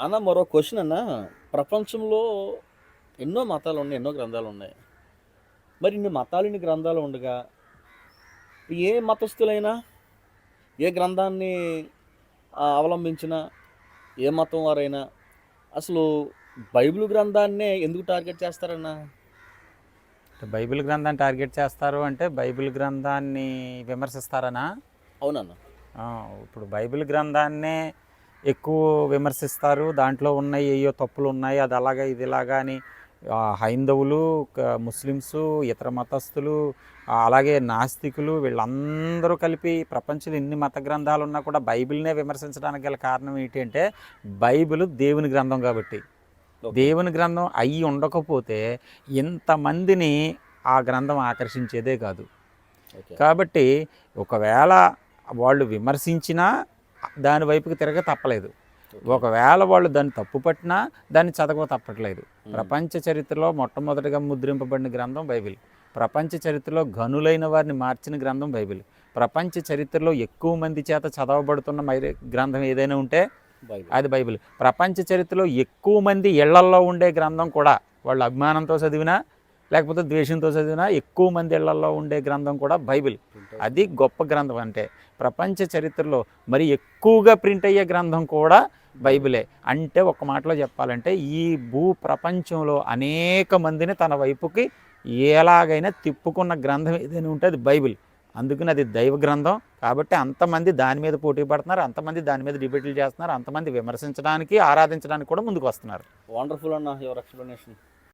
అన్న మరో క్వశ్చన్ అన్న. ప్రపంచంలో ఎన్నో మతాలు ఉన్నాయి ఎన్నో గ్రంథాలు ఉన్నాయి. మరి ఇన్ని మతాలు ఇన్ని గ్రంథాలు ఉండగా ఏ మతస్థులైనా ఏ గ్రంథాన్ని అవలంబించినా ఏ మతం వారైనా అసలు బైబిల్ గ్రంథాన్నే ఎందుకు టార్గెట్ చేస్తారన్న? బైబిల్ గ్రంథాన్ని టార్గెట్ చేస్తారు అంటే బైబిల్ గ్రంథాన్ని విమర్శిస్తారనా? అవునన్న. ఇప్పుడు బైబిల్ గ్రంథాన్నే ఎక్కువ విమర్శిస్తారు. దాంట్లో ఉన్నాయి ఏయో తప్పులు ఉన్నాయి అది అలాగా ఇది ఇలాగా అని హైందవులు ముస్లిమ్స్ ఇతర మతస్థులు అలాగే నాస్తికులు వీళ్ళందరూ కలిపి ప్రపంచంలో ఎన్ని మత గ్రంథాలు ఉన్నా కూడా బైబిల్నే విమర్శించడానికి గల కారణం ఏంటి అంటే బైబిల్ దేవుని గ్రంథం కాబట్టి. దేవుని గ్రంథం అయ్యి ఉండకపోతే ఇంతమందిని ఆ గ్రంథం ఆకర్షించేదే కాదు. కాబట్టి ఒకవేళ వాళ్ళు విమర్శించినా దాని వైపుకి తిరగ తప్పలేదు. ఒకవేళ వాళ్ళు దాన్ని తప్పు పట్టినా దాన్ని చదవ తప్పట్లేదు. ప్రపంచ చరిత్రలో మొట్టమొదటిగా ముద్రింపబడిన గ్రంథం బైబిల్. ప్రపంచ చరిత్రలో గనులైన వారిని మార్చిన గ్రంథం బైబిల్. ప్రపంచ చరిత్రలో ఎక్కువ మంది చేత చదవబడుతున్న మైరే గ్రంథం ఏదైనా ఉంటే అది బైబిల్. ప్రపంచ చరిత్రలో ఎక్కువ మంది ఇళ్ళల్లో ఉండే గ్రంథం కూడా వాళ్ళు అభిమానంతో చదివినా లేకపోతే ద్వేషంతో చదివినా ఎక్కువ మంది ఇళ్ళలో ఉండే గ్రంథం కూడా బైబిల్. అది గొప్ప గ్రంథం అంటే ప్రపంచ చరిత్రలో మరి ఎక్కువగా ప్రింట్ అయ్యే గ్రంథం కూడా బైబిలే. అంటే ఒక మాటలో చెప్పాలంటే ఈ భూ ప్రపంచంలో అనేక మందిని తన వైపుకి ఎలాగైనా తిప్పుకున్న గ్రంథం ఏదైనా ఉంటే అది బైబిల్. అందుకని అది దైవ గ్రంథం. కాబట్టి అంతమంది దాని మీద పోటీ పడుతున్నారు అంతమంది దాని మీద డిబేట్లు చేస్తున్నారు అంతమంది విమర్శించడానికి ఆరాధించడానికి కూడా ముందుకు వస్తున్నారు. వండర్ఫుల్ అన్న యువర్ ఎక్స్ప్లెనేషన్